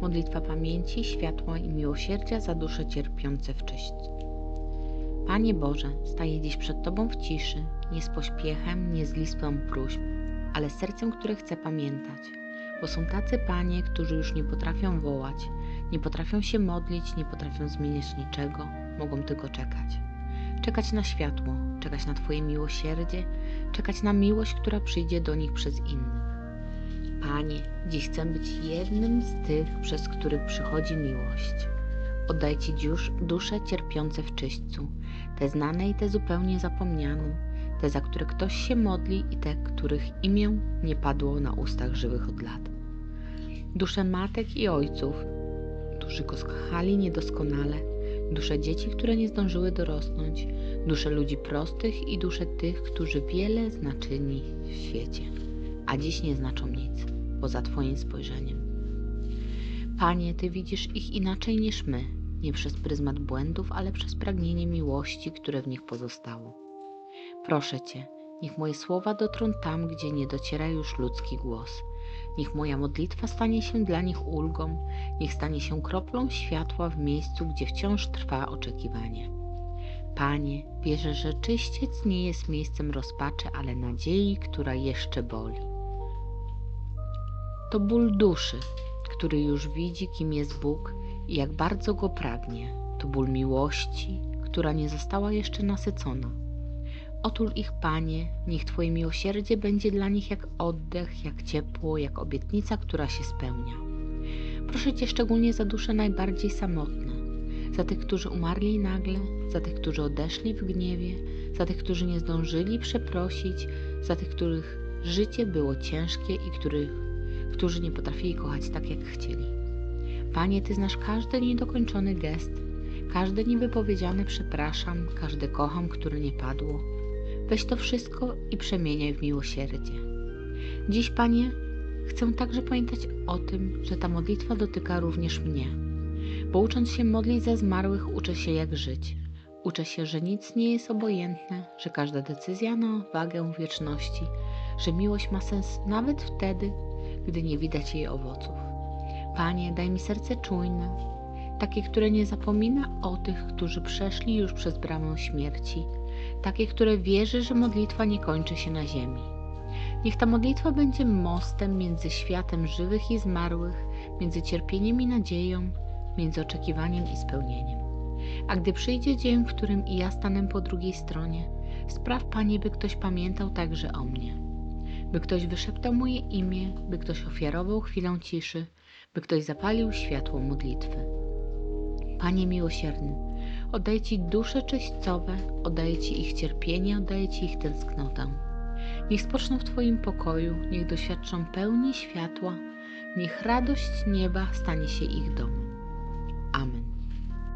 Modlitwa pamięci, światła i miłosierdzia za dusze cierpiące w czyśćcu. Panie Boże, staję dziś przed Tobą w ciszy, nie z pośpiechem, nie z listą próśb, ale sercem, które chce pamiętać. Bo są tacy Panie, którzy już nie potrafią wołać, nie potrafią się modlić, nie potrafią zmieniać niczego, mogą tylko czekać. Czekać na światło, czekać na Twoje miłosierdzie, czekać na miłość, która przyjdzie do nich przez innych. Panie, dziś chcę być jednym z tych, przez których przychodzi miłość. Oddaj Ci dziś dusze cierpiące w czyśćcu, te znane i te zupełnie zapomniane, te, za które ktoś się modli i te, których imię nie padło na ustach żywych od lat. Dusze matek i ojców, którzy go skochali niedoskonale, dusze dzieci, które nie zdążyły dorosnąć, dusze ludzi prostych i dusze tych, którzy wiele znaczyli w świecie, a dziś nie znaczą nic poza Twoim spojrzeniem. Panie, Ty widzisz ich inaczej niż my, nie przez pryzmat błędów, ale przez pragnienie miłości, które w nich pozostało. Proszę Cię, niech moje słowa dotrą tam, gdzie nie dociera już ludzki głos. Niech moja modlitwa stanie się dla nich ulgą, niech stanie się kroplą światła w miejscu, gdzie wciąż trwa oczekiwanie. Panie, wierzę, że czyściec nie jest miejscem rozpaczy, ale nadziei, która jeszcze boli. To ból duszy, który już widzi, kim jest Bóg i jak bardzo go pragnie. To ból miłości, która nie została jeszcze nasycona. Otul ich, Panie, niech Twoje miłosierdzie będzie dla nich jak oddech, jak ciepło, jak obietnica, która się spełnia. Proszę Cię szczególnie za dusze najbardziej samotne, za tych, którzy umarli nagle, za tych, którzy odeszli w gniewie, za tych, którzy nie zdążyli przeprosić, za tych, których życie było ciężkie i których, którzy nie potrafili kochać tak, jak chcieli. Panie, Ty znasz każdy niedokończony gest, każde niewypowiedziane przepraszam, każde kocham, które nie padło. Weź to wszystko i przemieniaj w miłosierdzie. Dziś, Panie, chcę także pamiętać o tym, że ta modlitwa dotyka również mnie. Bo ucząc się modlić za zmarłych, uczę się jak żyć. Uczę się, że nic nie jest obojętne, że każda decyzja ma wagę wieczności, że miłość ma sens nawet wtedy, gdy nie widać jej owoców. Panie, daj mi serce czujne, takie, które nie zapomina o tych, którzy przeszli już przez bramę śmierci, takie, które wierzy, że modlitwa nie kończy się na ziemi. Niech ta modlitwa będzie mostem między światem żywych i zmarłych, między cierpieniem i nadzieją, między oczekiwaniem i spełnieniem. A gdy przyjdzie dzień, w którym i ja stanę po drugiej stronie, spraw, Panie, by ktoś pamiętał także o mnie. By ktoś wyszeptał moje imię, by ktoś ofiarował chwilę ciszy, by ktoś zapalił światło modlitwy. Panie miłosierny, oddaję Ci dusze czyśćcowe, oddaję Ci ich cierpienie, oddaję Ci ich tęsknotę. Niech spoczną w Twoim pokoju, niech doświadczą pełni światła, niech radość nieba stanie się ich domem. Amen.